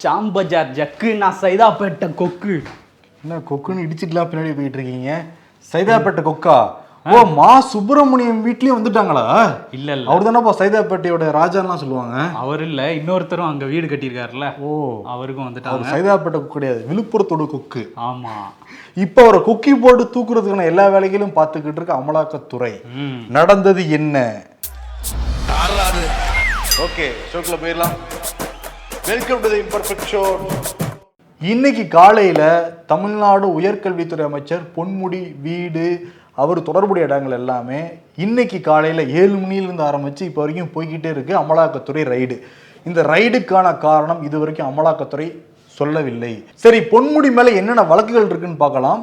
சாம்பஜார் jug நான் சைதாப்பேட்டை கொக்கு. என்ன கொக்குன்னு இடிச்சிட்டுலாம் பின்னாடி போயிட்டு இருக்கீங்க? சைதாப்பேட்டை கொக்கா? ஓ மா சுப்பிரமணியம் வீட்லயும் வந்துட்டாங்களா? இல்ல இல்ல. அவர் தானப்பா சைதாப்பேட்டையோட ராஜான்லாம் சொல்லுவாங்க. அவர் இல்ல இன்னொருத்தரும் அங்க வீடு கட்டியிருக்காருல்ல. ஓ. அவருக்கும் அவர் வந்துட்டாங்க சைதாப்பேட்டை கொக்கு கிடையாது விழுப்புரத்தோட கொக்கு. ஆமா. இப்போ அவரை கொக்கி போட்டு தூக்குறதுக்கான எல்லா வேலைகளும் பார்த்துக்கிட்டு இருக்க அமலாக்கத்துறை. ம். நடந்தது என்ன? ஓகே ஷோக்குள்ள போயிடலாம். Welcome to the imperfect show இன்னைக்கு காலையில தமிழ்நாடு உயர்கல்வித்துறை அமைச்சர் பொன்முடி வீடு அவர் தொடர்புடைய இடங்கள் எல்லாமே இன்னைக்கு காலையில ஏழு மணியிலிருந்து ஆரம்பிச்சு இப்போ வரைக்கும் போய்கிட்டே இருக்கு அமலாக்கத்துறை ரைடு. இந்த ரைடுக்கான காரணம் இது வரைக்கும் அமலாக்கத்துறை சொல்லவில்லை. சரி பொன்முடி மேல என்னென்ன வழக்குகள் இருக்குன்னு பார்க்கலாம்.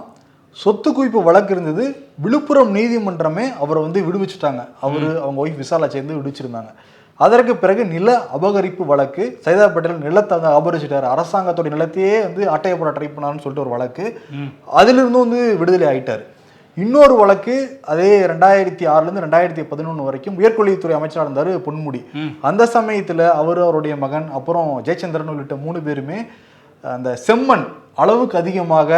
சொத்து குவிப்பு வழக்கு இருந்தது. விழுப்புரம் நீதிமன்றமே அவரை வந்து விடுவிச்சுட்டாங்க. அவரு அவங்க ஒய்ஃப் விசாலா சேர்ந்து விடுவிச்சிருந்தாங்க. அதற்கு பிறகு நில அபகரிப்பு வழக்கு சைதாப்பேட்டையில் நிலத்தை வந்து அபகரிச்சிட்டாரு. அரசாங்கத்தோட நிலத்தையே வந்து அட்டையை போட ட்ரை பண்ணாருன்னு சொல்லிட்டு ஒரு வழக்கு. அதிலிருந்தும் வந்து விடுதலை ஆயிட்டார். இன்னொரு வழக்கு அதே ரெண்டாயிரத்தி ஆறுலேருந்து ரெண்டாயிரத்தி பதினொன்று வரைக்கும் உயர்கல்வித்துறை அமைச்சராக இருந்தார் பொன்முடி. அந்த சமயத்தில் அவர் அவருடைய மகன் அப்புறம் ஜெயச்சந்திரன் உள்ளிட்ட மூணு பேருமே அந்த செம்மண் அளவுக்கு அதிகமாக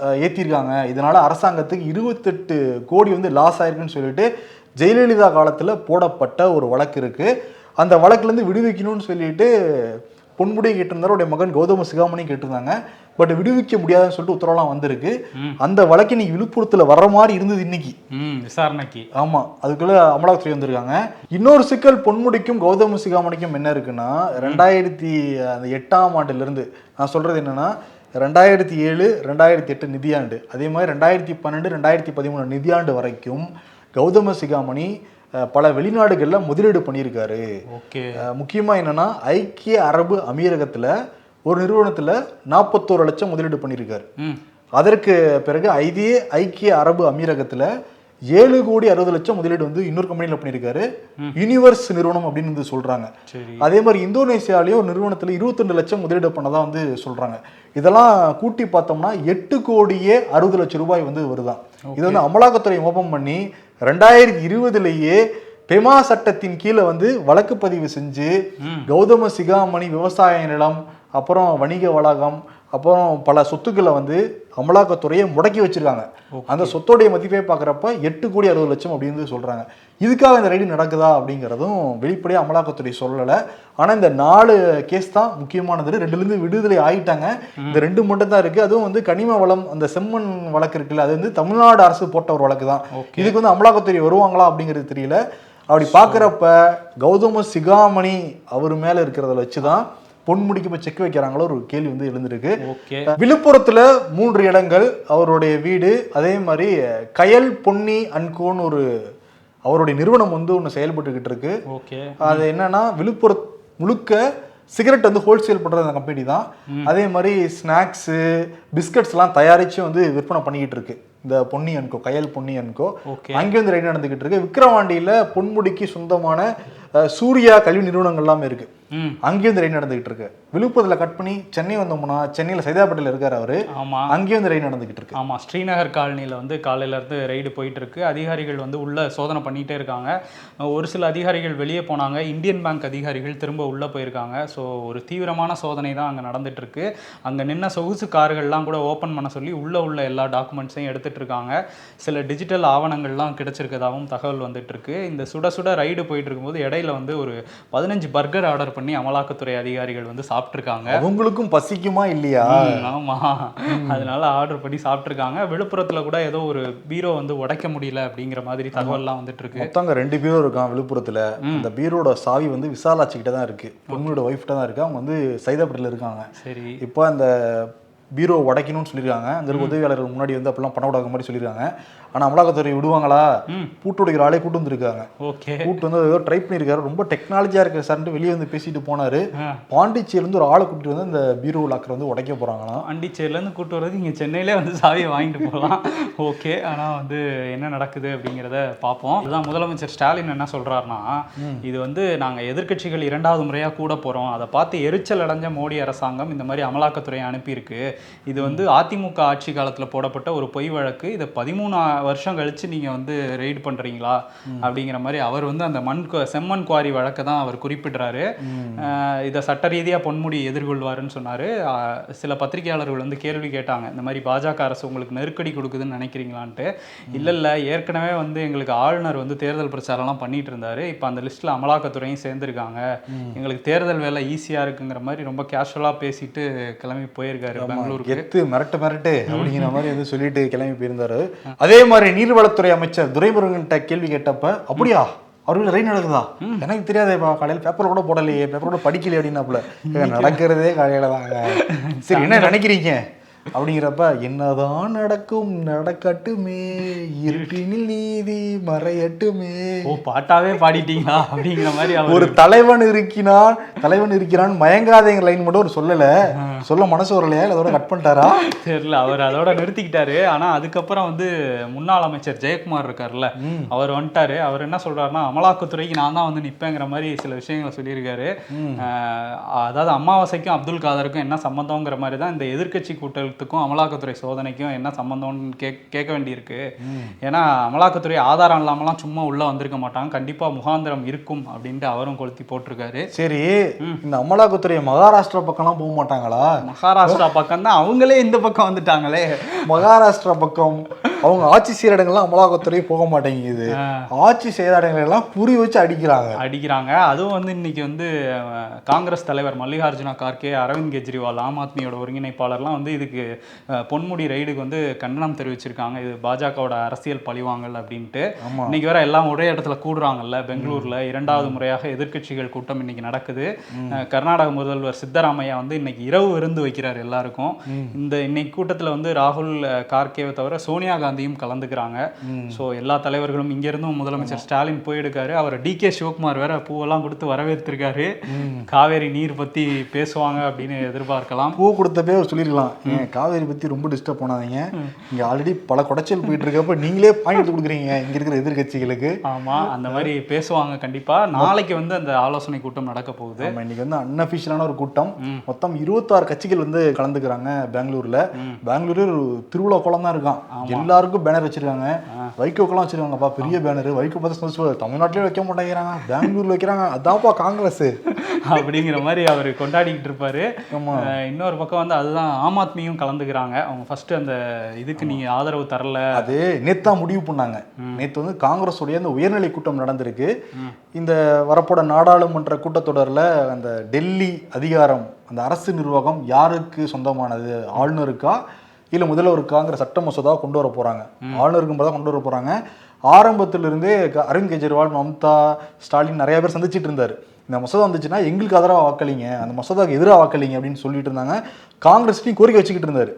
அஹ், ஏத்திருக்காங்க. இதனால அரசாங்கத்துக்கு இருபத்தெட்டு கோடி வந்து லாஸ் ஆயிருக்குன்னு சொல்லிட்டு ஜெயலலிதா காலத்துல போடப்பட்ட ஒரு வழக்கு இருக்கு. அந்த வழக்குல இருந்து விடுவிக்கணும்னு சொல்லிட்டு பொன்முடி கேட்டிருந்தாரு அவருடைய மகன் கௌதம சிகாமணி கேட்டிருந்தாங்க. பட் விடுவிக்க முடியாதுன்னு சொல்லிட்டு உத்தரவுலாம் வந்திருக்கு. அந்த வழக்கு இன்னைக்கு விழுப்புரத்துல வர்ற மாதிரி இருந்தது இன்னைக்கு. விசாரணைக்கு. ஆமா அதுக்குள்ள அமலாக்கத்துறை வந்திருக்காங்க. இன்னொரு சிக்கல் பொன்முடிக்கும் கௌதம சிகாமணிக்கும் என்ன இருக்குன்னா ரெண்டாயிரத்தி அந்த எட்டாம் ஆண்டுல இருந்து நான் சொல்றது என்னன்னா ரெண்டாயிரத்தி ஏழு ரெண்டாயிரத்தி எட்டு நிதியாண்டு. அதே மாதிரி ரெண்டாயிரத்தி பன்னெண்டு ரெண்டாயிரத்தி பதிமூணு நிதியாண்டு வரைக்கும் கௌதம சிகாமணி பல வெளிநாடுகளில் முதலீடு பண்ணியிருக்காரு. ஓகே. அஹ், முக்கியமா என்னன்னா ஐக்கிய அரபு அமீரகத்துல ஒரு நிறுவனத்துல நாற்பத்தோரு லட்சம் முதலீடு பண்ணியிருக்காரு. அதற்கு பிறகு இதே ஐக்கிய அரபு அமீரகத்துல ஏழு கோடி அறுபது லட்சம் முதலீடு வந்து இன்னொரு கம்பெனியில் பண்ணியிருக்காரு. யூனிவர்ஸ் நிறுவனம் அப்படின்னு வந்து சொல்றாங்க. சரி. அதே மாதிரி இந்தோனேசியாலேயும் ஒரு நிறுவனத்துல 22 லட்சம் முதலீடு பண்ணதா வந்து சொல்றாங்க. இதெல்லாம் கூட்டி பார்த்தோம்னா எட்டு கோடியே அறுபது லட்சம் ரூபாய் வந்து வருதாம் இது வந்து அமலாக்கத்துறை ஓபன் பண்ணி ரெண்டாயிரத்தி இருபதுலேயே பெமா சட்டத்தின் கீழே வந்து வழக்கு பதிவு செஞ்சு கௌதம சிகாமணி விவசாய நிலம் அப்புறம் வணிக வளாகம் அப்புறம் பல சொத்துக்களை வந்து அமலாக்கத்துறையை முடக்கி வச்சிருக்காங்க. அந்த சொத்தோடைய மதிப்பை பார்க்குறப்ப எட்டு கோடி அறுபது லட்சம் அப்படின்னு சொல்றாங்க. இதுக்காக இந்த ரைடு நடக்குதா அப்படிங்கிறதும் வெளிப்படையாக அமலாக்கத்துறை சொல்லலை. ஆனால் இந்த நாலு கேஸ் தான் முக்கியமானது. ரெண்டுலேருந்து விடுதலை ஆயிட்டாங்க. இந்த ரெண்டு மட்டும் தான் இருக்கு. அதுவும் வந்து கனிம வளம் அந்த செம்மண் வழக்கு இருக்குல்ல அது வந்து தமிழ்நாடு அரசு போட்ட ஒரு வழக்கு தான். இதுக்கு வந்து அமலாக்கத்துறை வருவாங்களா அப்படிங்கிறது தெரியல. அப்படி பார்க்குறப்ப கௌதம சிகாமணி அவர் மேல இருக்கிறத வச்சு தான் பொன்முடிக்கு இப்போ செக் வைக்கிறாங்களோ ஒரு கேள்வி வந்து எழுந்திருக்கு. விழுப்புரத்துல மூன்று இடங்கள் அவருடைய வீடு அதே மாதிரி கயல் பொன்னி அன்கோன்னு ஒரு அவருடைய நிறுவனம் வந்து ஒன்று செயல்பட்டுக்கிட்டு இருக்கு. அது என்னன்னா விழுப்புரம் முழுக்க சிகரெட் வந்து ஹோல்சேல் பண்றது அந்த கம்பெனி தான். அதே மாதிரி ஸ்நாக்ஸு பிஸ்கட்ஸ்லாம் தயாரிச்சு வந்து விற்பனை பண்ணிக்கிட்டு இருக்கு. இந்த பொன்னி அன்கோ கயல் பொன்னி அன்கோ அங்கே வந்து ரைடு நடந்துகிட்டு இருக்கு. விக்கிரவாண்டியில பொன்முடிக்கு சொந்தமான சூர்யா கல்வி நிறுவனங்கள் எல்லாமே இருக்கு. ம். அங்கேயும் இந்த ரைடு நடந்துகிட்டு இருக்கு. விழுப்புரத்துல கட் பண்ணி சென்னை வந்தோம்னா சென்னையில சைதாப்பேட்டையில இருக்காரு அவரு. ஆமா. அங்கேயும் இந்த ரைடு நடந்துகிட்டு இருக்கு. ஆமா ஸ்ரீநகர் காலனியில் வந்து காலையில இருந்து ரைடு போயிட்டு இருக்கு. அதிகாரிகள் வந்து உள்ள சோதனை பண்ணிட்டே இருக்காங்க. ஒரு சில அதிகாரிகள் வெளியே போனாங்க. இந்தியன் பேங்க் அதிகாரிகள் திரும்ப உள்ள போயிருக்காங்க. ஸோ ஒரு தீவிரமான சோதனை தான் அங்கே நடந்துட்டு இருக்கு. அங்கே நின்ன சொகுசு கார்கள்லாம் கூட ஓப்பன் பண்ண சொல்லி உள்ள உள்ள எல்லா டாக்குமெண்ட்ஸையும் எடுத்துட்டு இருக்காங்க. சில டிஜிட்டல் ஆவணங்கள்லாம் கிடைச்சிருக்கதாகவும் தகவல் வந்துட்டு இருக்கு. இந்த சுட சுட ரைடு போயிட்டு இருக்கும்போது இடையில வந்து ஒரு பதினஞ்சு பர்கர் ஆர்டர் பண்ணி அமலாக்கத்துறை அதிகாரிகள் வந்து சாப்பிட்ருக்காங்க அவங்களுக்கும் பசிக்குமா இல்லையா? ம், ஆமா. அதனால ஆர்டர் பண்ணி சாப்பிட்ருக்காங்க விழுப்புரத்துல கூட ஏதோ ஒரு பீரோ வந்து உடைக்க முடியல அப்படிங்கிற மாதிரி தகவல்லாம் வந்துட்டு இருக்கு மொத்தம் அங்க ரெண்டு பீரோ இருக்கான் விழுப்புரத்துல. அந்த பீரோட சாவி வந்து விசாலாட்சி கிட்ட தான் இருக்கு. பொண்ணோட ஒய்ஃப் தான் இருக்கு. அவங்க வந்து சைதாப்பேட்டையில இருக்காங்க. சரி. இப்போ அந்த பீரோ உடைக்கணும்னு சொல்லியிருக்காங்க. அந்த உதவியாளர்கள் முன்னாடி வந்து அப்பெல்லாம் பணம் உடைக்க மாதிரி சொல்லியிருக்காங்க. ஆனா அமலாக்கத்துறை விடுவாங்களா? பூட்டு உடைக்கிற ஆளே கூட்டு வந்திருக்காங்க. ஓகே. கூட்டு வந்து ஏதோ ட்ரை பண்ணியிருக்காரு. ரொம்ப டெக்னாலஜியா இருக்கு சார்ன்ட்டு வெளியே வந்து பேசிட்டு போனாரு. இருந்து ஒரு ஆளை கூட்டிட்டு வந்து அந்த பீரோ லாக்கர் வந்து உடைக்க போறாங்களாம். பாண்டிச்சேரியிலேருந்து கூட்டு வர்றது இங்கே சென்னையிலே வந்து சாவியை வாங்கிட்டு போகலாம் ஓகே. ஆனால் வந்து என்ன நடக்குது அப்படிங்கிறத பார்ப்போம். இதுதான் முதலமைச்சர் ஸ்டாலின் என்ன சொல்கிறாருன்னா இது வந்து நாங்கள் எதிர்க்கட்சிகள் இரண்டாவது முறையாக கூட போகிறோம் அதை பார்த்து எரிச்சல் அடைஞ்ச மோடி அரசாங்கம் இந்த மாதிரி அமலாக்கத்துறையை அனுப்பியிருக்கு. இது வந்து அதிமுக ஆட்சி காலத்தில் போடப்பட்ட ஒரு பொய் வழக்கு. இதை பதிமூணு வருஷம் கழிச்சு நீங்கள் வந்து ரெய்டு பண்ணுறீங்களா அப்படிங்கிற மாதிரி அவர் வந்து அந்த மண் செம்மண் குவாரி வழக்கை தான் அவர் குறிப்பிடுறாரு. இதை சட்ட ரீதியாக பொன்முடி எதிர்கொள்வாருன்னு சொன்னார். சில பத்திரிகையாளர்கள் வந்து கேள்வி கேட்டாங்க. இந்த மாதிரி பாஜக அரசு உங்களுக்கு நெருக்கடி கொடுக்குதுன்னு நினைக்கிறீங்களான்ட்டு. இல்லை இல்லை ஏற்கனவே வந்து எங்களுக்கு ஆளுநர் வந்து தேர்தல் பிரச்சாரம்லாம் பண்ணிட்டு இருந்தாரு. இப்போ அந்த லிஸ்ட்டில் அமலாக்கத்துறையும் சேர்ந்துருக்காங்க. எங்களுக்கு தேர்தல் வேலை ஈஸியாக இருக்குங்கிற மாதிரி ரொம்ப கேஷுவலாக பேசிட்டு கிளம்பி போயிருக்காரு எத்து மிரட்டு மிரட்டு அப்படிங்கிற மாதிரி வந்து சொல்லிட்டு கிளம்பி போயிருந்தாரு. அதே மாதிரி நீர்வளத்துறை அமைச்சர் துரைமுருகன்கிட்ட கேள்வி கேட்டப்ப அப்படியா? அவர்கள் ரெயின் நடக்குதா எனக்கு தெரியாதேப்பா காலையில் பேப்பர் கூட போடலையே பேப்பர் கூட படிக்கலையே அப்படின்னாப்புல. "ஏங்க, நடக்கிறதே காலையில தாங்க. சரி என்ன நினைக்கிறீங்க? அப்படிங்கிறப்ப என்னதான் நடக்கும் நடக்கட்டுமே. இருட்டினில் நீதி மறையட்டுமே. ஓ பாட்டாவே பாடிட்டீங்களா? அப்படிங்கிற மாதிரி ஒரு தலைவன் இருக்கிறான் தலைவன் இருக்கிறான் மயங்காதேங்கிற லைன் மட்டும் ஒரு சொல்லல. சொல்ல மனசு வரலையா? அதோட கட் பண்ணிட்டாரா? தெரியல அவர் அதோட நிறுத்திக்கிட்டாரு. ஆனா அதுக்கப்புறம் வந்து முன்னாள் அமைச்சர் ஜெயக்குமார் இருக்கார்ல அவர் வந்துட்டாரு. அவர் என்ன சொல்றாருன்னா அமலாக்கத்துறைக்கு நான் தான் வந்து நிப்பேங்கிற மாதிரி சில விஷயங்களை சொல்லியிருக்காரு. அதாவது அமாவாசைக்கும் அப்துல் காதருக்கும் என்ன சம்பந்தங்கிற மாதிரி தான் இந்த எதிர்க்கட்சி கூட்டத்துக்கும் அமலாக்கத்துறை சோதனைக்கும் என்ன சம்பந்தம்னு கேக் கேட்க வேண்டியிருக்கு. ஏன்னா அமலாக்கத்துறை ஆதாரம் இல்லாமலாம் சும்மா உள்ள வந்திருக்க மாட்டாங்க. கண்டிப்பா முகாந்திரம் இருக்கும் அப்படின்ட்டு அவரும் கொளுத்தி போட்டிருக்காரு. சரி இந்த அமலாக்கத்துறை மகாராஷ்டிரா பக்கம்லாம் போக மாட்டாங்களா? மகாராஷ்டிரா பக்கம் தான் அவங்களே இந்த பக்கம் வந்துட்டாங்களே. மகாராஷ்டிரா பக்கம் அவங்க ஆட்சி செய்யற இடங்கள்லாம் அமலாக்கத்துறை போக மாட்டேங்குது. ஆட்சி செய்யற இடங்கள் எல்லாம் புரி வச்சு அடிக்கிறாங்க. அடிக்கிறாங்க. அதுவும் வந்து இன்னைக்கு வந்து காங்கிரஸ் தலைவர் மல்லிகார்ஜுனா கார்கே அரவிந்த் கெஜ்ரிவால் ஆம் ஆத்மியோட ஒருங்கிணைப்பாளர்லாம் வந்து இதுக்கு பொன்முடி ரைடுக்கு வந்து கண்டனம் தெரிவிச்சிருக்காங்க. இது பாஜகவோட அரசியல் பழிவாங்கல் அப்படின்ட்டு. இன்னைக்கு வேற எல்லாம் ஒரே இடத்துல கூடுறாங்கல்ல பெங்களூர்ல. இரண்டாவது முறையாக எதிர்க்கட்சிகள் கூட்டம் இன்னைக்கு நடக்குது. கர்நாடக முதல்வர் சித்தராமையா வந்து இன்னைக்கு இரவு விருந்து வைக்கிறார் எல்லாருக்கும். இந்த இன்னைக்கு கூட்டத்துல வந்து ராகுல் கார்கேவை தவிர சோனியா காந்தியும் கலந்துக்கிறாங்க. ஸோ எல்லா தலைவர்களும் இங்க இருந்தும் முதலமைச்சர் ஸ்டாலின் போயிருக்காரு. அவர் டி கே சிவகுமார் வேற பூவெல்லாம் கொடுத்து வரவேற்றிருக்காரு. காவேரி நீர் பத்தி பேசுவாங்க அப்படின்னு எதிர்பார்க்கலாம். பூ கொடுத்தப்பே அவர் சொல்லிருக்கலாம் ஏன் காவேரி பத்தி ரொம்ப டிஸ்டர்ப் பண்ணாதீங்க. இங்க ஆல்ரெடி பல குடைச்சல் போயிட்டு இருக்கப்ப நீங்களே பாயிண்ட் எடுத்து கொடுக்குறீங்க. இங்க இருக்கிற எதிர்க்கட்சிகளுக்கு. ஆமா அந்த மாதிரி பேசுவாங்க கண்டிப்பா. நாளைக்கு வந்து அந்த ஆலோசனை கூட்டம் நடக்க போகுது. ஆமா இன்னைக்கு வந்து அன்அபிஷியலான ஒரு கூட்டம். மொத்தம் இருபத்தாறு கட்சிகள் வந்து கலந்துக்கிறாங்க பெங்களூர்ல. பெங்களூரு ஒரு திருவிழா குளம் தான் இருக்கான் எல்லாருக்கும் பேனர் வச்சிருக்காங்க. வைகோக்கெல்லாம் வச்சிருக்காங்கப்பா பெரிய பேனர் வைகோ பார்த்து சந்தோஷம் தமிழ்நாட்டிலே வைக்க மாட்டேங்கிறாங்க. பெங்களூர்ல வைக்கிறாங்க. அதான்ப்பா காங்கிரஸ். அப்படிங்கிற மாதிரி அவர் கொண்டாடிக்கிட்டு இருப்பாரு. இன்னொரு பக்கம் வந்து அதுதான் ஆம் ஆத்மியும் கலந்துக்கிறாங்க. அவங்க ஃபர்ஸ்ட் அந்த இதுக்கு நீங்க ஆதரவு தரல. அது நேத்தா முடிவு பண்ணாங்க. நேத்து வந்து காங்கிரஸ் உடைய அந்த உயர்நிலை கூட்டம் நடந்திருக்கு. இந்த வரப்போட நாடாளுமன்ற கூட்டத்தொடர்ல அந்த டெல்லி அதிகாரம் அந்த அரசு நிர்வாகம் யாருக்கு சொந்தமானது? ஆளுநருக்கா? இல்ல முதல்வருக்காங்கிற சட்ட மசோதா கொண்டு வர போறாங்க. ஆளுநருக்கு தான் கொண்டு வர போறாங்க. ஆரம்பத்திலிருந்தே அரவிந்த் கெஜ்ரிவால் மம்தா ஸ்டாலின் நிறைய பேர் சந்திச்சிட்டு இருந்தாரு. இந்த மசோதா வந்துச்சுன்னா எங்களுக்கு ஆதரவா வாக்களிங்க அந்த மசோதாவுக்கு எதிராக வாக்களிங்க அப்படின்னு சொல்லிட்டு இருந்தாங்க. காங்கிரஸ்லையும் கோரிக்கை வச்சுக்கிட்டு இருந்தாரு.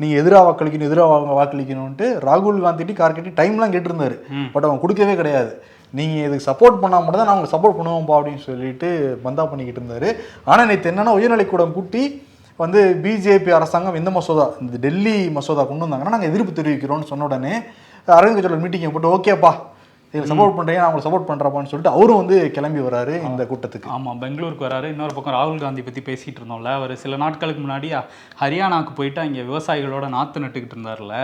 நீங்க எதிராக வாக்களிக்கணும் எதிராக வாக்களிக்கணும்ட்டு ராகுல் காந்திட்டி கார்கெட்டி டைம்லாம் கேட்டிருந்தாரு. பட் அவங்க கொடுக்கவே கிடையாது. நீங்க இதுக்கு சப்போர்ட் பண்ணா மட்டும் தான் நான் உங்களுக்கு சப்போர்ட் பண்ணுவோம்ப்பா அப்படின்னு சொல்லிட்டு பந்தா பண்ணிக்கிட்டு இருந்தாரு. ஆனா நேற்று என்னன்னா உயர்நிலைக்கூடம் கூட்டி வந்து பிஜேபி அரசாங்கம் எந்த மசோதா இந்த டெல்லி மசோதா கொண்டு வந்தாங்கன்னா நாங்கள் எதிர்ப்பு தெரிவிக்கிறோம்னு சொன்ன உடனே அரவிந்த் கெஜ்ரிவால் மீட்டிங்கை போட்டு ஓகேப்பா. இதில் சப்போர்ட் பண்ணுறீங்க உங்களுக்கு சப்போர்ட் பண்ணுறப்பான்னு சொல்லிட்டு அவரும் வந்து கிளம்பி வராரு இந்த கூட்டத்துக்கு. ஆமா பெங்களூருக்கு வராரு இன்னொரு பக்கம் ராகுல் காந்தி பத்தி பேசிட்டு இருந்தோம்ல. அவர் சில நாட்களுக்கு முன்னாடி ஹரியானாக்கு போயிட்டு அங்க விவசாயிகளோட நாத்து நட்டுக்கிட்டு இருந்தார்ல.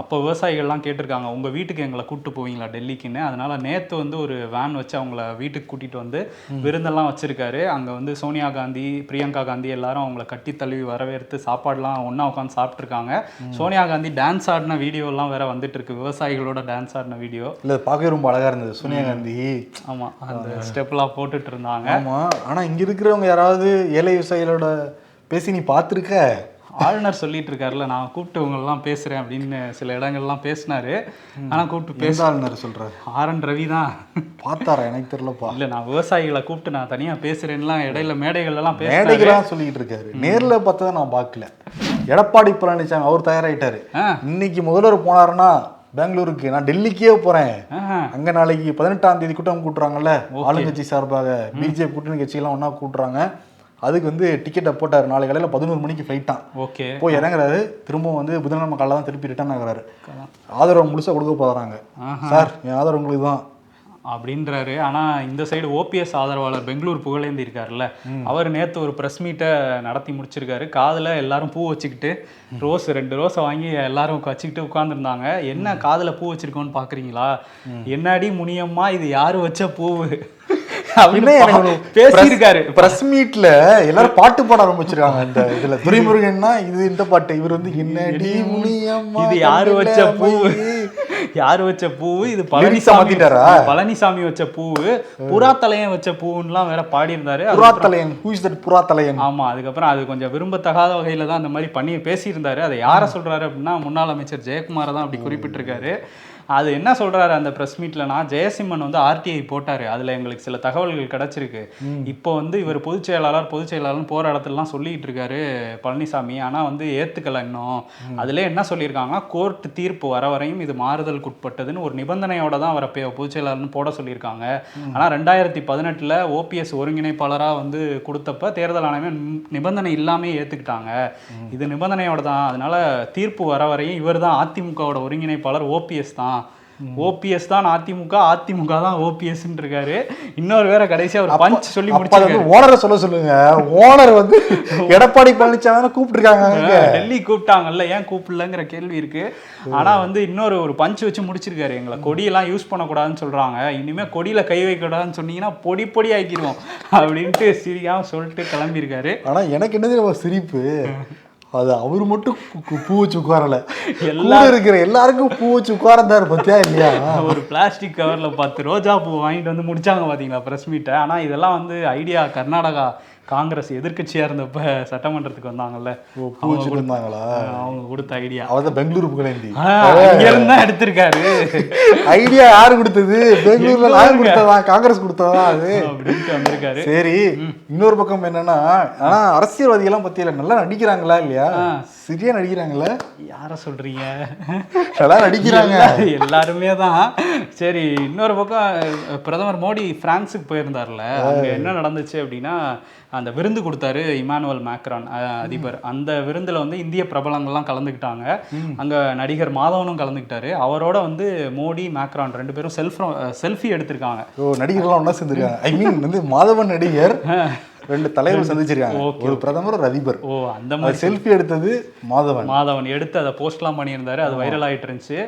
அப்போ விவசாயிகள்லாம் கேட்டிருக்காங்க உங்க வீட்டுக்கு எங்களை கூட்டு போவீங்களா டெல்லிக்குன்னு? அதனால நேத்து வந்து ஒரு வேன் வச்சு அவங்கள வீட்டுக்கு கூட்டிட்டு வந்து விருந்தெல்லாம் வச்சிருக்காரு. அங்க வந்து சோனியா காந்தி பிரியங்கா காந்தி எல்லாரும் அவங்கள கட்டி தழுவி வரவேற்று சாப்பாடுலாம் ஒண்ணா உட்காந்து சாப்பிட்ருக்காங்க சோனியா காந்தி டான்ஸ் ஆடின வீடியோ எல்லாம் வேற வந்துட்டு இருக்கு. விவசாயிகளோட டான்ஸ் ஆடின வீடியோ இல்லை பார்க்கவே ரொம்ப அழகா இருந்தது. சோனியா காந்தி. ஆமா அந்த ஸ்டெப்லாம் போட்டுட்டு இருந்தாங்க. ஆமா. ஆனா இங்க இருக்கிறவங்க யாராவது ஏழை விவசாயிகளோட பேசி நீ பார்த்துருக்க? ஆளுநர் சொல்லிட்டு இருக்காருல்ல நான் கூப்பிட்டு உங்களெல்லாம் பேசுறேன் அப்படின்னு சில இடங்கள்லாம் பேசினாரு. ஆனா கூப்பிட்டு பேச ஆளுநர் சொல்றாரு? ஆர் என் ரவி தான். பார்த்தாரா? எனக்கு தெரியலப்பா. இல்ல நான் விவசாயிகளை கூப்பிட்டு நான் தனியா பேசுறேன்லாம் இடையில மேடைகள்ல எல்லாம் பேசினாரு. மேடைகளாம் சொல்லிட்டு இருக்காரு. நேர்ல பார்த்ததை நான் பார்க்கல. எடப்பாடி பழனிசாமி அவர் தயாராயிட்டாரு. ஆ. இன்னைக்கு முதல்வர் போனாருன்னா பெங்களூருக்கு நான் டெல்லிக்கே போறேன். ஆஹா. அங்க நாளைக்கு பதினெட்டாம் தேதி கூட்டம் கூட்டுறாங்கல்ல? ஆளுங்கட்சி சார்பாக பிஜேபி கூட்டணி கட்சிகள்லாம் ஒண்ணா கூட்டுறாங்க. அதுக்கு வந்து டிக்கெட்டை போட்டார். நாளை காலையில பதினோரு மணிக்கு ஃப்ளைட் தான். ஓகே. போய் இறங்குறாரு. திரும்பவும் வந்து புதன்கிழமை காலைல தான் திருப்பி ரிட்டர்ன் ஆகுறாரு. ஆதரவு முழுசா கொடுக்க போறாங்க. ஆஹா. சார் என் ஆதரவு உங்களுக்கு தான். அப்படின்றாரு. ஆனா இந்த சைடு ஓபிஎஸ் ஆதரவாளர் பெங்களூர் புகழேந்தி இருக்காருல்ல அவர் நேத்து ஒரு பிரஸ் மீட்டை நடத்தி முடிச்சிருக்காரு. காதுல எல்லாரும் பூ வச்சுக்கிட்டு ரோஸ் ரெண்டு ரோஸை வாங்கி எல்லாரும் வச்சுக்கிட்டு உட்கார்ந்துருந்தாங்க. என்ன காதுல பூ வச்சிருக்கோன்னு பாக்குறீங்களா? என்னடி முனியம்மா இது யாரு வச்ச பூவு அப்படின்னு பேசியிருக்காரு. பிரஸ் மீட்ல எல்லாரும் பாட்டு பாட ஆரம்பிச்சிருக்காங்க இந்த இதுல. துரைமுருகன்னா இது இந்த பாட்டு இவர் வந்து என்னடி முனியம்மா இது யாரு வச்ச மை. யாரு வச்ச பூவு? இது பழனிசாமி? பழனிசாமி வச்ச பூவு. புறாத்தலையன் வச்ச பூவுன்னுலாம் வேற பாடியிருந்தாரு. புறாத்தலையன். ஹூ இஸ் தட் புறாத்தலையன்? ஆமா அதுக்கப்புறம் அது கொஞ்சம் விரும்பத்தகாத வகையில தான் அந்த மாதிரி பண்ணி பேசியிருந்தாரு. அதை யாரை சொல்றாரு அப்படின்னா முன்னாள் அமைச்சர் ஜெயக்குமாரை தான் அப்படி குறிப்பிட்டிருக்காரு. அது என்ன சொல்றாரு அந்த பிரஸ் மீட்லனா ஜெயசிம்மன் வந்து ஆர்டிஐ போட்டாரு. அதுல எங்களுக்கு சில தகவல்கள் கிடைச்சிருக்கு. இப்போ வந்து இவர் பொதுச் செயலாளர் பொதுச் செயலாளர்னு போற இடத்துலலாம் சொல்லிட்டு இருக்காரு பழனிசாமி. ஆனா வந்து ஏத்துக்கல இன்னும். அதுல என்ன சொல்லியிருக்காங்கன்னா கோர்ட் தீர்ப்பு வர வரையும் இது மாறுதலுக்கு உட்பட்டதுன்னு ஒரு நிபந்தனையோட தான் அவரை பொதுச் செயலாளர்னு போட சொல்லியிருக்காங்க. ஆனா ரெண்டாயிரத்தி பதினெட்டுல ஓபிஎஸ் ஒருங்கிணைப்பாளரா வந்து கொடுத்தப்ப தேர்தல் ஆணையம் நிபந்தனை இல்லாமே ஏத்துக்கிட்டாங்க. இது நிபந்தனையோட தான். அதனால தீர்ப்பு வர வரையும் இவர் தான் அதிமுகவோட ஒருங்கிணைப்பாளர் ஓபிஎஸ் தான். ஓபிஎஸ் தான் அதிமுக அதிமுக தான் ஓபிஎஸ் இருக்காரு இன்னொரு வேற கடைசியா ஒரு பஞ்ச் சொல்லி வந்து ஓனரை சொல்ல சொல்லுங்க. ஓனர் வந்து எடப்பாடி பழனிசாமி கூப்பிட்டுருக்காங்க. டெல்லி கூப்பிட்டாங்கல்ல ஏன் கூப்பிடலங்கிற கேள்வி இருக்கு. ஆனா வந்து இன்னொரு ஒரு பஞ்ச் வச்சு முடிச்சிருக்காரு. எங்களை கொடியெல்லாம் யூஸ் பண்ணக்கூடாதுன்னு சொல்றாங்க. இனிமே கொடியில கை வைக்கக்கூடாதுன்னு சொன்னீங்கன்னா பொடி பொடி ஆக்கிடுவோம் அப்படின்ட்டு சிரிக்காம சொல்லிட்டு கிளம்பியிருக்காரு. ஆனா எனக்கு என்னது சிரிப்பு? அது அவர் மட்டும் பூ வச்சு உட்காரல. எல்லா- கூட இருக்கிற எல்லாருக்கும் பூ வச்சு உட்கார்ந்தாரு பத்தியா இல்லையா? ஒரு பிளாஸ்டிக் கவர்ல பத்து ரோஜா பூ வாங்கிட்டு வந்து முடிச்சாங்க பாத்தீங்களா பிரஸ் மீட்டை ஆனா இதெல்லாம் வந்து ஐடியா கர்நாடகா காங்கிரஸ் எதிர்க்கட்சியா இருந்தப்ப சட்டமன்றத்துக்கு வந்தாங்கல்ல? இருந்தாங்களா அவங்க கொடுத்த ஐடியா அவர் தான் பெங்களூரு புகழேந்தி. இருந்தா எடுத்திருக்காரு. ஐடியா யாரு கொடுத்தது? பெங்களூர்ல இருக்க? கொடுத்ததா? காங்கிரஸ் கொடுத்ததா அது? அப்படின்ட்டு வந்திருக்காரு. சரி இன்னொரு பக்கம் என்னன்னா ஆனா அரசியல்வாதிகள் எல்லாம் பத்தியில நல்லா நடிக்கிறாங்களா இல்லையா? சரியா நடிக்கிறாங்களா? யார சொல்றீங்க? நல்லா நடிக்கிறாங்க. எல்லா- எல்லாருமே தான். சரி இன்னொரு பக்கம் பிரதமர் மோடி பிரான்ஸுக்கு போயிருந்தார்ல அங்க என்ன நடந்துச்சு அப்படின்னா அந்த விருந்து கொடுத்தாரு இமானுவல் மேக்ரான் அதிபர். அந்த விருந்துல வந்து இந்திய பிரபலங்கள்லாம் கலந்துக்கிட்டாங்க. அங்க நடிகர் மாதவனும் கலந்துக்கிட்டாரு. அவரோட வந்து மோடி மேக்ரான் ரெண்டு பேரும் செல்ஃப் செல்ஃபி எடுத்திருக்காங்க. ஓ நடிகர்லாம் ஒண்ணா சேர்ந்துருக்காங்க. ஐ மீன் வந்து மாதவன் நடிகர். ரெண்டு தலைவர் சந்திச்சிருக்காங்க. ஒரு பிரதமர் ஒரு அதிபர் ஓ அந்த மாதிரி செல்ஃபி எடுத்தது மாதவன். மாதவன் எடுத்து அதை போஸ்ட்லாம் பண்ணியிருந்தாரு அது வைரல் ஆயிட்டு இருந்துச்சு.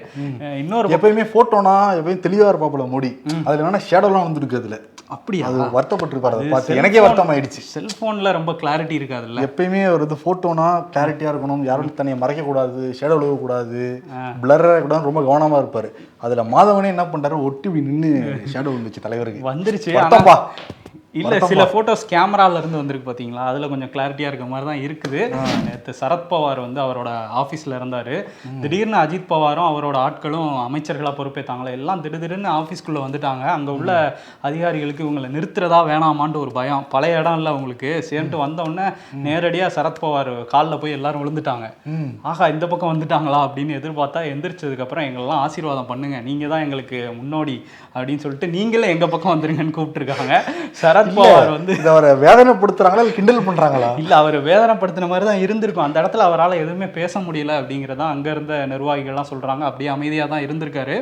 இன்னொரு எப்பயுமே போட்டோனா எப்பயும் தெளிவா இருப்பாப்புல மோடி. அதுல வேணா ஷேடோலாம் வந்துருக்கு அதுல. அப்படியா? அது வருத்தப்பட்டிருப்பாரு பார்த்து. எனக்கே வருத்தம் ஆயிடுச்சு செல்போன்ல ரொம்ப கிளாரிட்டி இருக்காதுல்ல? எப்பயுமே ஒரு இது போட்டோனா கிளாரிட்டியா இருக்கணும். யாரும் தன்னை மறைக்க கூடாது ஷேடோ விழுக கூடாது பிளர் கூடாது ரொம்ப கவனமா இருப்பாரு. அதுல மாதவனே என்ன பண்றாரு ஒட்டி நின்னு ஷேடோ விழுந்துச்சு தலைவருக்கு. வந்துருச்சு இல்ல சில போட்டோஸ் கேமரால இருந்து வந்திருக்கு பாத்தீங்களா? அதுல கொஞ்சம் கிளாரிட்டியா இருக்க மாதிரி தான் இருக்குது. நேத்து சரத்பவார் வந்து அவரோட ஆபீஸ்ல இருந்தாரு. திடீர்னு அஜித் பவாரும் அவரோட ஆட்களும் அமைச்சர்களா பொறுப்பேத்தாங்களே எல்லாம் திடீர்னு ஆபீஸ்க்குள்ள வந்துட்டாங்க. அங்க உள்ள அதிகாரிகளுக்கு இவங்களை நிறுத்துறதா வேணாமான்ட்டு ஒரு பயம். பழைய இடம் இல்ல அவங்களுக்கு. சேர்ந்துட்டு வந்த உடனே நேரடியா சரத்பவார் காலில் போய் எல்லாரும் விழுந்துட்டாங்க. ஆஹா இந்த பக்கம் வந்துட்டாங்களா அப்படின்னு எதிர்பார்த்தா எந்திரிச்சதுக்கு அப்புறம் எங்களெல்லாம் ஆசீர்வாதம் பண்ணுங்க. நீங்க தான் எங்களுக்கு முன்னோடி அப்படின்னு சொல்லிட்டு நீங்களே எங்க பக்கம் வந்துருங்கன்னு கூப்பிட்டுருக்காங்க. வந்து இதை அவரை வேதனைப்படுத்துறாங்களா இல்ல கிண்டல் பண்றாங்களா? இல்ல அவர் வேதனைப்படுத்தின மாதிரி தான் இருந்திருக்கும். அந்த இடத்துல அவரால் எதுவுமே பேச முடியல அப்படிங்கிறதான் அங்க இருந்த நிர்வாகிகள்லாம் சொல்றாங்க. அப்படியே அமைதியா தான் இருந்திருக்காரு.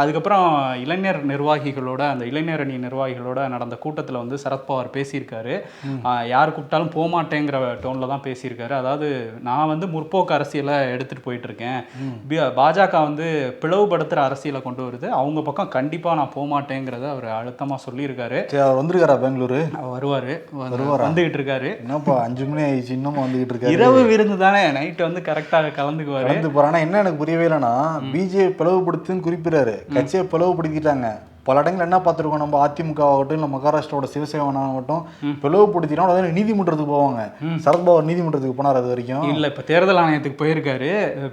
அதுக்கப்புறம் இளைஞர் நிர்வாகிகளோட அந்த இளைஞர் அணி நிர்வாகிகளோட நடந்த கூட்டத்துல வந்து சரத்பவார் பேசியிருக்காரு. யார் கூப்பிட்டாலும் போக மாட்டேங்கிற டோன்ல தான் பேசியிருக்காரு. அதாவது நான் வந்து முற்போக்கு அரசியலை எடுத்துட்டு போயிட்டு இருக்கேன் பாஜக வந்து பிளவுபடுத்துற அரசியலை கொண்டு வருது. அவங்க பக்கம் கண்டிப்பா நான் போக மாட்டேங்கிறத அவர் அழுத்தமா சொல்லியிருக்காரு. அவர் வந்திருக்காரா. பெங்களூரு? வருவாரு. வந்துகிட்டு இருக்காரு என்னப்பா அஞ்சு மணி ஆயிடுச்சு இன்னமும் வந்துகிட்டு இருக்காரு இரவு விருந்து தானே நைட் வந்து கரெக்டாக கலந்துக்குவாரு. கலந்து போறானா என்ன எனக்கு புரியவே இல்லைன்னா பிஜேபி பிளவுபடுத்துன்னு குறிப்பிடுறாரு. கட்சியை பிளவுபடுத்திட்டாங்க. பல இடங்கள் என்ன பார்த்துருக்கோம்? நம்ம அதிமுக ஆகட்டும் இல்லை மகாராஷ்டிராவோட சிவசேனா ஆகட்டும் பிளவுபடுத்தினா உடனே நீதிமன்றத்துக்கு போவாங்க. சரத்பவார் நீதிமன்றத்துக்கு போனார் அது வரைக்கும். இல்ல இப்ப தேர்தல் ஆணையத்துக்கு போயிருக்காரு.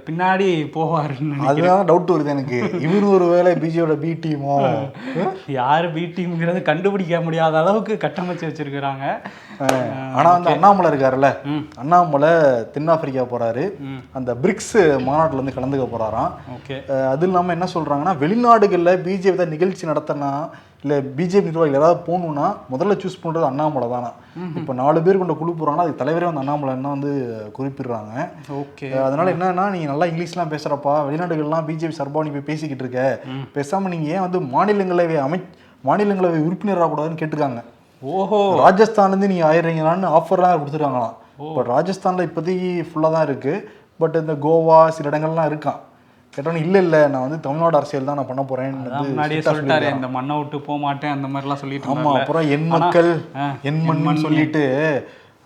பின்னாடி போவாருன்னு நினைக்கிறேன். அதுதான் டவுட் வருது எனக்கு. இவரு ஒரு வேளை பிஜேபியோட பி டீமோ யாரு பி டீம்ங்கிறது கண்டுபிடிக்க முடியாத அளவுக்கு கட்டமைச்சு வச்சிருக்கிறாங்க. ஆனா வந்து அண்ணாமலை இருக்காருல்ல. அண்ணாமலை தென்னாப்பிரிக்கா போறாரு. அந்த பிரிக்ஸ் மாநாட்டுல வந்து கலந்துக்க போறாராம். அது இல்லாம என்ன சொல்றாங்கன்னா வெளிநாடுகள்ல பிஜேபி தான் நிகழ்ச்சி நடத்த நடத்தினா இல்லை பிஜேபி நிர்வாகிகள் ஏதாவது போகணுன்னா முதல்ல சூஸ் பண்ணுறது அண்ணாமலை தானா. இப்போ நாலு பேர் கொண்ட குழு போகிறாங்கன்னா அதுக்கு தலைவரே வந்து அண்ணாமலைன்னு வந்து குறிப்பிடுறாங்க. ஓகே. அதனால என்னன்னா நீங்க நல்லா இங்கிலீஷ்லாம் பேசுறப்பா வெளிநாடுகள்லாம் பிஜேபி சார்பா நீ போய் பேசிக்கிட்டு இருக்க. பேசாம நீங்க ஏன் வந்து மாநிலங்களவை அமை மாநிலங்களவை உறுப்பினர் ஆகக்கூடாதுன்னு கேட்டிருக்காங்க. ஓஹோ. ராஜஸ்தான்ல இருந்து நீங்க ஆயிடுறீங்களான்னு ஆஃபர்லாம் கொடுத்துருக்காங்களாம். பட் ராஜஸ்தான்ல இப்போதைக்கு ஃபுல்லாக தான் இருக்கு. பட் இந்த கோவா சில இடங்கள்லாம் இருக்கான் கேட்டோன்னு இல்லை இல்லை நான் வந்து தமிழ்நாடு அரசியல் தான் நான் பண்ண வந்து முன்னாடியே சொல்லிட்டாரு. இந்த மண்ணை விட்டு போக மாட்டேன் அந்த மாதிரிலாம் சொல்லிட்டு ஆமா இருந்தாங்க அப்புறம் என் மக்கள் என் மண் சொல்லிட்டு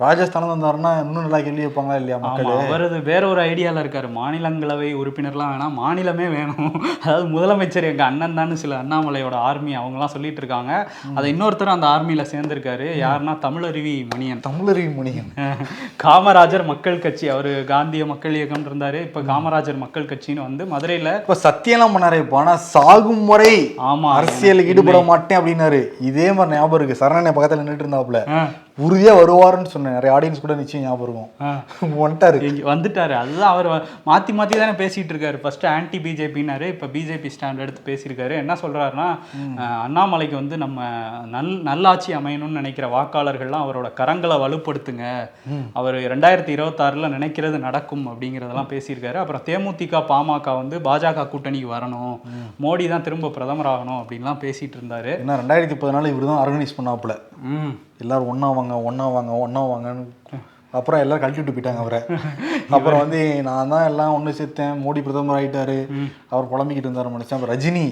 ராஜஸ்தான் வந்தாருன்னா இன்னும் நல்லா கேள்வி வைப்பாங்களா இல்லையா மக்கள்? ஆமா அவரது வேற ஒரு ஐடியால இருக்காரு. மாநிலங்களவை உறுப்பினர்லாம் வேணாம் மாநிலமே வேணும். அதாவது முதலமைச்சர் எங்க அண்ணன் தான் சில அண்ணாமலையோட ஆர்மி அவங்கலாம் சொல்லிட்டு இருக்காங்க. அதை இன்னொருத்தர் அந்த ஆர்மியில சேர்ந்திருக்காரு. யாருன்னா தமிழருவி மணியன் தமிழறிவு முனியன். காமராஜர் மக்கள் கட்சி. அவரு காந்திய மக்கள் இயக்கம் இருந்தாரு. இப்ப காமராஜர் மக்கள் கட்சின்னு வந்து மதுரையில இப்ப சத்தியம்லாம் பண்ணாரு. இப்போ ஆனா சாகும் வரை ஆமா அரசியல் ஈடுபட மாட்டேன் அப்படின்னாரு. இதே மாதிரி ஞாபகம் இருக்கு. சரணனை பக்கத்துல நின்றுட்டு இருந்தாப்புல. ஆ, உறுதியா வருவாருன்னு சொன்னேன். நிறைய ஆடியன்ஸ் கூட நிச்சயம் ஞாபகம். இருக்கும். வந்துட்டாரு. இங்க வந்துட்டாரு. அதுதான் அவர் மாத்தி மாத்தி தானே பேசிட்டு இருக்காரு. ஃபர்ஸ்ட் ஆன்டி பிஜேபின்னாரு இப்ப பிஜேபி ஸ்டாண்ட் எடுத்து பேசியிருக்காரு. என்ன சொல்றாருன்னா அஹ், அண்ணாமலைக்கு வந்து நம்ம நல் நல்லாட்சி அமையணும்னு நினைக்கிற வாக்காளர்கள்லாம் அவரோட கரங்களை வலுப்படுத்துங்க. அவர் ரெண்டாயிரத்தி இருபத்தாறுல நினைக்கிறது நடக்கும் அப்படிங்கிறதெல்லாம் பேசியிருக்காரு. அப்புறம் தேமுதிக பாமக வந்து பாஜக கூட்டணிக்கு வரணும். மோடி தான் திரும்ப பிரதமர் ஆகணும் அப்படின்லாம் பேசிட்டு இருந்தாரு. ஏன்னா ரெண்டாயிரத்தி பதினாலு இவர் தான் ஆர்கனைஸ் பண்ணாப்புல. ம். எல்லாரும் ஒண்ணா வாங்க ஒண்ணா வாங்க ஒண்ணா வாங்கன்னு அப்புறம் எல்லாரும் கழட்டி விட்டு போயிட்டாங்க அவரை. அப்புறம் வந்து நான் தான் எல்லாம் ஒண்ணு சேர்த்தேன். மோடி பிரதமர் ஆயிட்டாரு. அவர் புலம்பிக்கிட்டு இருந்தாரு மனுஷன். அப்புறம் ரஜினி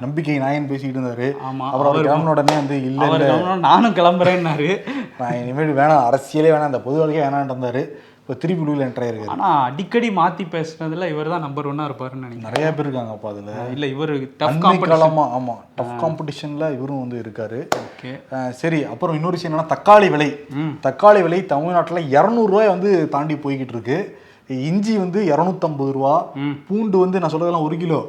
நம்பிக்கை நாயன் பேசிக்கிட்டு இருந்தாரு. ஆமா. அப்புறம் அவர் கிளம்பின உடனே வந்து இல்ல நானும் கிளம்புறேன்னாரு. நான் இனிமேல் வேணாம். அரசியலே வேணாம். இந்த பொது வாழ்க்கையே வேணாம்னு இருந்தாரு. இப்போ திருப்பி உள்ள என்ட்ரு ஆயிருக்காரு ஆனா அடிக்கடி மாத்தி பேசுனதுல இவர் தான் நம்பர் ஒன்னா இருப்பாருன்னு நினைக்கிறேன். நிறைய பேர் இருக்காங்க அப்போ அதுல. இல்ல இவர் டஃப் அண்மை காம்படிஷன் காலமா ஆமா டஃப் காம்படிஷன்ல இவரும் வந்து இருக்காரு. ஓகே. சரி அப்புறம் இன்னொரு விஷயம் என்னன்னா தக்காளி விலை. ம். தக்காளி விலை தமிழ்நாட்டுல 200 ரூபாய் வந்து தாண்டி போய்கிட்டு இருக்கு. இஞ்சி வந்து இரநூத்தம்பது ரூபா. பூண்டு வந்து நான் சொல்றதெல்லாம் ஒரு கிலோ.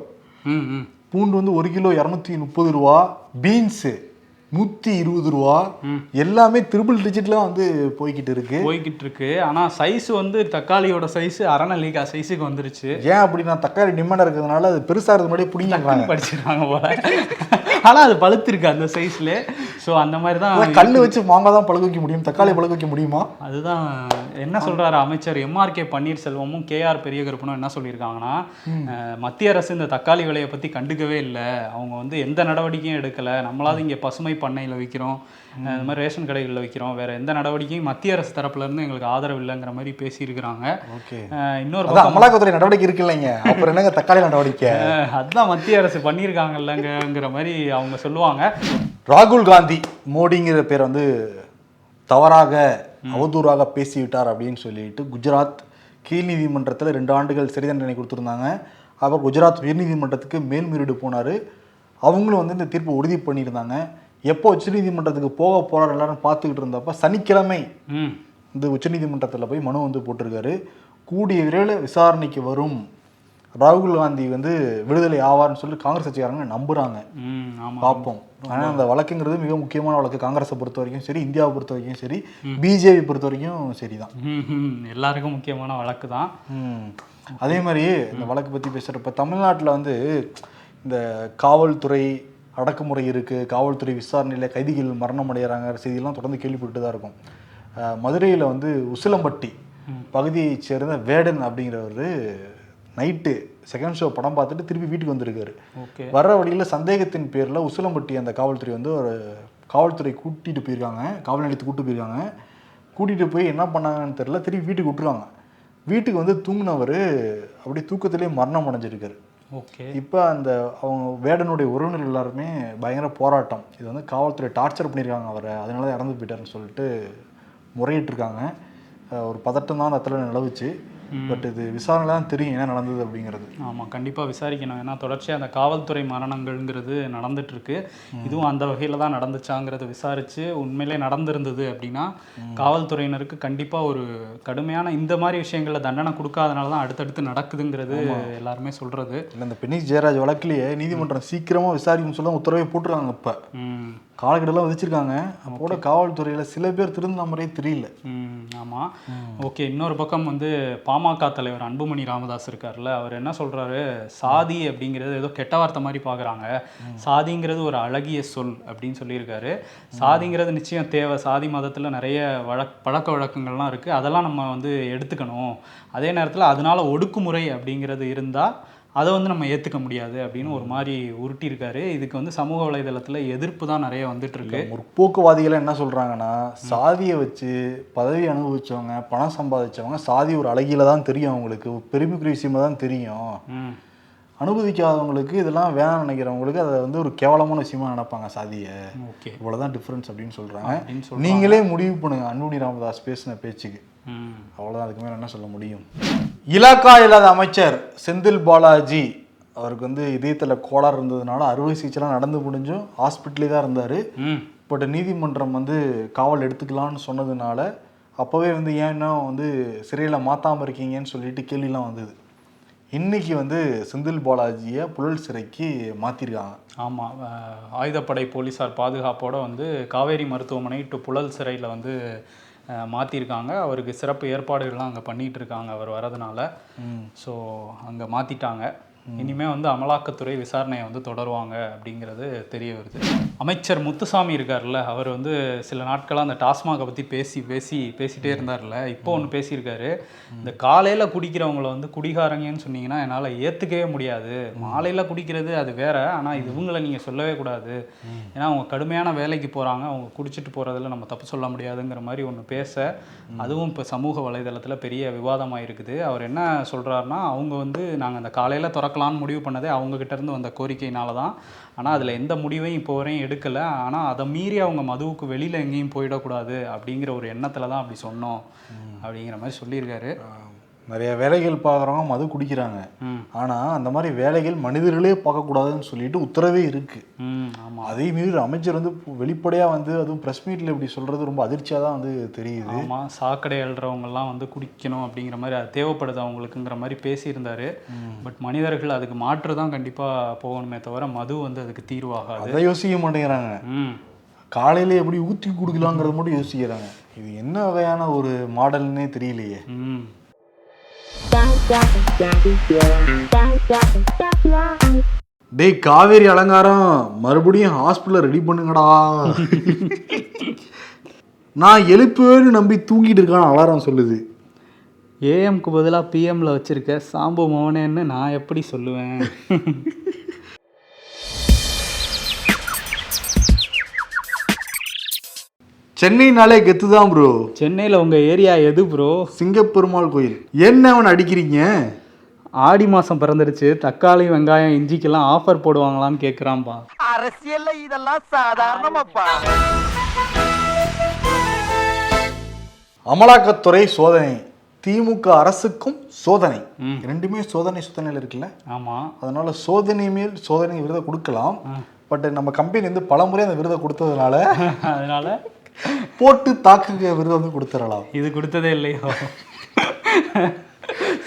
பூண்டு வந்து ஒரு கிலோ இரநூத்தி முப்பது ரூபா. பீன்ஸு நூற்றி இருபது ரூபா. எல்லாமே ட்ரிபிள் டிஜிட்ல வந்து போய்கிட்டு இருக்கு. போய்கிட்டு இருக்கு. ஆனா சைஸ் வந்து தக்காளியோட சைஸ் அரணலிகா சைஸுக்கு வந்துருச்சு. ஏன் அப்படின்னா தக்காளி டிமாண்ட் இருக்கிறதுனால அது பெருசா இருக்கிறது முன்னாடியே பிடிங்கிறாங்க படிச்சிருக்காங்க போல. ஆனா அது பழுத்திருக்கு அந்த சைஸ்ல சோ அந்த மாதிரி தான் கல் வச்சு மாங்காய் தான் பழுக்க வைக்க முடியும்? தக்காளி பழுக்க வைக்க முடியுமா? அதுதான் என்ன சொல்றாரு அமைச்சர்? எம்ஆர்கே பன்னீர்செல்வமும் கேஆர் பெரியகருப்பனும் என்ன சொல்லியிருக்காங்கன்னா மத்திய அரசு இந்த தக்காளி விலையை பத்தி கண்டுக்கவே இல்லை. அவங்க வந்து எந்த நடவடிக்கையும் எடுக்கல. நம்மளாவது இங்க பசுமை பண்ணையில விற்கிறோம் அஹ், இந்த மாதிரி ரேஷன் கடைகளில் விற்கிறோம் வேற எந்த நடவடிக்கையும் மத்திய அரசு தரப்புல இருந்து எங்களுக்கு ஆதரவு இல்லைங்கிற மாதிரி பேசியிருக்கிறாங்க. இன்னொரு அமலாக்கத்துறை நடவடிக்கை இருக்கு இல்லைங்க. அப்புறம் என்னங்க தக்காளி நடவடிக்கை? அதுதான் மத்திய அரசு பண்ணியிருக்காங்கல்லங்கிற மாதிரி அவங்க சொல்லுவாங்க. ராகுல் காந்தி மோடிங்கிற பேர் வந்து தவறாக அவதூறாக பேசிவிட்டார் அப்படின்னு சொல்லிட்டு குஜராத் கீழ் நீதிமன்றத்தில் ரெண்டு ஆண்டுகள் சிறை தண்டனை கொடுத்துருந்தாங்க. அப்புறம் குஜராத் உயர்நீதிமன்றத்துக்கு மேல்முறையீடு போனார். அவங்களும் வந்து இந்த தீர்ப்பை உறுதி பண்ணியிருந்தாங்க. எப்போ உச்சநீதிமன்றத்துக்கு போக போறாரு எல்லாரும் பார்த்துக்கிட்டு இருந்தப்ப சனிக்கிழமை இந்த உச்சநீதிமன்றத்தில் போய் மனு வந்து போட்டிருக்காரு. கூடிய விரைவில் விசாரணைக்கு வரும் ராகுல் காந்தி வந்து விடுதலை ஆவார்னு சொல்லி காங்கிரஸ் கட்சிக்காரங்க நம்புறாங்க. பார்ப்போம் ஆனா அந்த வழக்குங்கிறது மிக முக்கியமான வழக்கு. காங்கிரஸை பொறுத்த வரைக்கும் சரி இந்தியாவை பொறுத்த வரைக்கும் சரி பிஜேபி பொறுத்த வரைக்கும் சரிதான். எல்லாருக்கும் முக்கியமான வழக்கு தான் ம். அதே மாதிரி இந்த வழக்கு பத்தி பேசுறப்ப தமிழ்நாட்டுல வந்து இந்த காவல்துறை அடக்குமுறை இருக்கு காவல்துறை விசாரணையில கைதிகள் மரணம் அடைகிறாங்க செய்தியெல்லாம் தொடர்ந்து கேள்விப்பட்டு தான் இருக்கும். மதுரையில வந்து உசிலம்பட்டி பகுதியைச் சேர்ந்த வேடன் அப்படிங்கிறவர் நைட்டு செகண்ட் ஷோ படம் பார்த்துட்டு திருப்பி வீட்டுக்கு வந்திருக்காரு. ஓகே. வர்ற வழியில் சந்தேகத்தின் பேரில் உசிலம்பட்டி அந்த காவல்துறை வந்து ஒரு காவல்துறை கூட்டிகிட்டு போயிருக்காங்க. காவல் நிலையத்துக்கு கூட்டு போயிருக்காங்க. கூட்டிகிட்டு போய் என்ன பண்ணாங்கன்னு தெரியல திருப்பி வீட்டுக்கு விட்டுருவாங்க. வீட்டுக்கு வந்து தூங்கினவர் அப்படியே தூக்கத்திலே மரணம் அடைஞ்சிருக்காரு. ஓகே. இப்போ அந்த அவங்க வேடனுடைய உறவினர் எல்லாருமே பயங்கர போராட்டம். இது வந்து காவல்துறை டார்ச்சர் பண்ணியிருக்காங்க அவரை. அதனால தான் இறந்து போயிட்டாருன்னு சொல்லிட்டு முறையிட்டிருக்காங்க. ஒரு பதட்டம் தான் அந்த இடத்துல நிலவுச்சு. பட் இது விசாரணை தான் தெரியும் என்ன நடந்தது அப்படிங்கிறது. ஆமாம் கண்டிப்பாக விசாரிக்கணும். ஏன்னா தொடர்ச்சியாக அந்த காவல்துறை மரணங்கள்ங்கிறது நடந்துட்டு இருக்கு இதுவும் அந்த வகையில் தான் நடந்துச்சாங்கிறத விசாரித்து உண்மையிலே நடந்திருந்தது அப்படின்னா காவல்துறையினருக்கு கண்டிப்பாக ஒரு கடுமையான இந்த மாதிரி விஷயங்களில் தண்டனை கொடுக்காதனால தான் அடுத்தடுத்து நடக்குதுங்கிறது எல்லாருமே சொல்கிறது இல்லை இந்த பெனிஸ் ஜெயராஜ் வழக்கிலேயே நீதிமன்றம் சீக்கிரமாக விசாரிக்கணும்னு சொல்ல உத்தரவை போட்டுருக்காங்க இப்போ. ம் காலக்கெடெல்லாம் விதிச்சிருக்காங்க அப்போட காவல்துறையில சில பேர் திருந்த மாதிரியே தெரியல. ம் ஆமாம் ஓகே இன்னொரு பக்கம் வந்து பாமக தலைவர் அன்புமணி ராமதாஸ் இருக்கார்ல அவர் என்ன சொல்றாரு? சாதி அப்படிங்கிறது ஏதோ கெட்ட வார்த்தை மாதிரி பார்க்குறாங்க சாதிங்கிறது ஒரு அழகிய சொல் அப்படின்னு சொல்லியிருக்காரு. சாதிங்கிறது நிச்சயம் தேவை. சாதி மதத்தில் நிறைய வழக் பழக்க வழக்கங்கள்லாம் இருக்குது அதெல்லாம் நம்ம வந்து எடுத்துக்கணும். அதே நேரத்தில் அதனால ஒடுக்குமுறை அப்படிங்கிறது இருந்தால் அதை வந்து நம்ம ஏற்றுக்க முடியாது அப்படின்னு ஒரு மாதிரி உருட்டியிருக்காரு. இதுக்கு வந்து சமூக வலைதளத்தில் எதிர்ப்பு தான் நிறைய வந்துட்டு இருக்கு முற்போக்குவாதிகள் என்ன சொல்றாங்கன்னா சாதியை வச்சு பதவி அனுபவிச்சவங்க பணம் சம்பாதிச்சவங்க சாதி ஒரு அழகில தான் தெரியும் அவங்களுக்கு. பெருமைக்குரிய விஷயமா தான் தெரியும். அனுபவிக்காதவங்களுக்கு இதெல்லாம் வேணாம்னு நினைக்கிறவங்களுக்கு அதை வந்து ஒரு கேவலமான விஷயமா நினைப்பாங்க சாதியை. ஓகே. இவ்வளவுதான் டிஃப்ரென்ஸ் அப்படின்னு சொல்றாங்க. நீங்களே முடிவு பண்ணுங்க. அன்புமணி ராமதாஸ் பேசின பேச்சுக்கு. ம். அவ்வளவுதான். அதுக்கு மேல என்ன சொல்ல முடியும்? இலாக்கா இல்லாத அமைச்சர் செந்தில் பாலாஜி அவருக்கு வந்து இதயத்தில் கோளாறு இருந்ததுனால அறுவை சிகிச்சைலாம் நடந்து முடிஞ்சும் ஹாஸ்பிட்டலே தான் இருந்தார். பட் நீதிமன்றம் வந்து காவல் எடுத்துக்கலாம்னு சொன்னதுனால அப்போவே வந்து ஏன் இன்னும் வந்து சிறையில் மாற்றாமல் இருக்கீங்கன்னு சொல்லிட்டு கேள்விலாம் வந்தது. இன்னைக்கு வந்து செந்தில் பாலாஜியை புழல் சிறைக்கு மாற்றிருக்காங்க ஆமாம் ஆயுதப்படை போலீஸார் பாதுகாப்போட வந்து காவேரி மருத்துவமனை டு புழல் சிறையில் வந்து மாற்றிருக்காங்க அவருக்கு சிறப்பு ஏற்பாடுகள்லாம் அங்கே பண்ணிகிட்டு இருக்காங்க. அவர் வரதுனால. ஸோ அங்கே மாற்றிட்டாங்க இனிமேல் வந்து அமலாக்கத்துறை விசாரணையை வந்து தொடருவாங்க அப்படிங்கிறது தெரிய வருது. அமைச்சர் முத்துசாமி இருக்கார்ல அவர் வந்து சில நாட்களாக அந்த டாஸ்மாகை பற்றி பேசி பேசி பேசிகிட்டே இருந்தார்ல இப்போ ஒன்று பேசியிருக்காரு. இந்த காலையில் குடிக்கிறவங்கள வந்து குடிகாரங்கன்னு சொன்னீங்கன்னா என்னால் ஏற்றுக்கவே முடியாது. மாலையில் குடிக்கிறது அது வேற ஆனால் இது இவங்களை நீங்கள் சொல்லவே கூடாது. ஏன்னா அவங்க கடுமையான வேலைக்கு போகிறாங்க அவங்க குடிச்சிட்டு போகிறதுல நம்ம தப்பு சொல்ல முடியாதுங்கிற மாதிரி ஒன்று பேச அதுவும் இப்போ சமூக வலைதளத்தில் பெரிய விவாதமாக இருக்குது அவர் என்ன சொல்கிறாருன்னா அவங்க வந்து நாங்கள் அந்த காலையில் திறக்கலான்னு முடிவு பண்ணதே அவங்க கிட்ட இருந்து வந்த கோரிக்கையினால தான் ஆனால் அதில் எந்த முடிவையும் இப்போ வரையும் எடுக்கலை. ஆனால் அதை மீறி அவங்க மதுவுக்கு வெளியில் எங்கேயும் போயிடக்கூடாது அப்படிங்கிற ஒரு எண்ணத்தில் தான் அப்படி சொன்னோம். அப்படிங்கிற மாதிரி சொல்லியிருக்காரு. நிறைய வேலைகள் பார்க்குறவங்க மது குடிக்கிறாங்க. ஆனால் அந்த மாதிரி வேலைகள் மனிதர்களே பார்க்கக்கூடாதுன்னு சொல்லிட்டு உத்தரவே ஆமாம் அதே மீறி அமைச்சர் வந்து வெளிப்படையாக வந்து அதுவும் ப்ரெஸ் மீட்டில் இப்படி சொல்கிறது ரொம்ப அதிர்ச்சியாக தான் வந்து தெரியுது. ஆமாம் சாக்கடை அழுறவங்கெல்லாம் வந்து குடிக்கணும் அப்படிங்கிற மாதிரி அது தேவைப்படுது அவங்களுக்குங்கிற மாதிரி பேசியிருந்தாரு. பட் மனிதர்கள் அதுக்கு மாற்று தான் கண்டிப்பாக போகணுமே தவிர மது வந்து அதுக்கு தீர்வாகாது. அதை யோசிக்க மாட்டேங்கிறாங்க. ம். காலையில எப்படி ஊற்றி கொடுக்கலாங்கிறது மட்டும் யோசிக்கிறாங்க. இது என்ன வகையான ஒரு மாடல்னே தெரியலையே. ம். டேய் காவேரி அலங்காரம் மறுபடியும் ஹாஸ்பிட்டல் ரெடி பண்ணுங்கடா. நான் எழுப்புவேன்னு நம்பி தூங்கிட்டு இருக்கான் அலாரம் சொல்லுது. ஏஎம்க்கு பதிலாக பிஎம்ல வச்சிருக்க சாம்பு மோனேன்னு நான் எப்படி சொல்லுவேன்? சென்னைனாலே கெத்து தான் ப்ரோ சென்னையில் உங்கள் ஏரியா எது ப்ரோ சிங்கப்பெருமாள் கோயில். என்ன அவன் அடிக்கிறீங்க? ஆடி மாதம் பிறந்துருச்சு. தக்காளி வெங்காயம் இஞ்சிக்கெல்லாம் ஆஃபர் போடுவாங்களான்னு கேட்குறான்பா அரசியல்ல இதெல்லாம் சாதாரணமாப்பா. அமலாக்கத்துறை சோதனை. திமுக அரசுக்கும் சோதனை. ரெண்டுமே சோதனை சோதனையில் இருக்குல்ல? ஆமாம் அதனால சோதனை மேல் சோதனை விருதை கொடுக்கலாம். பட் நம்ம கம்பெனி வந்து பலமுறை அந்த விருதை கொடுத்ததுனால அதனால போட்டு தாக்குக விருதை வந்து கொடுத்துடலாம். இது கொடுத்ததே இல்லையோ?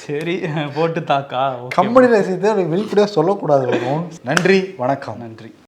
சரி போட்டு தாக்கா கம்பெனி ரசித்தை வெளிப்படையாக சொல்லக்கூடாது. நன்றி வணக்கம். நன்றி.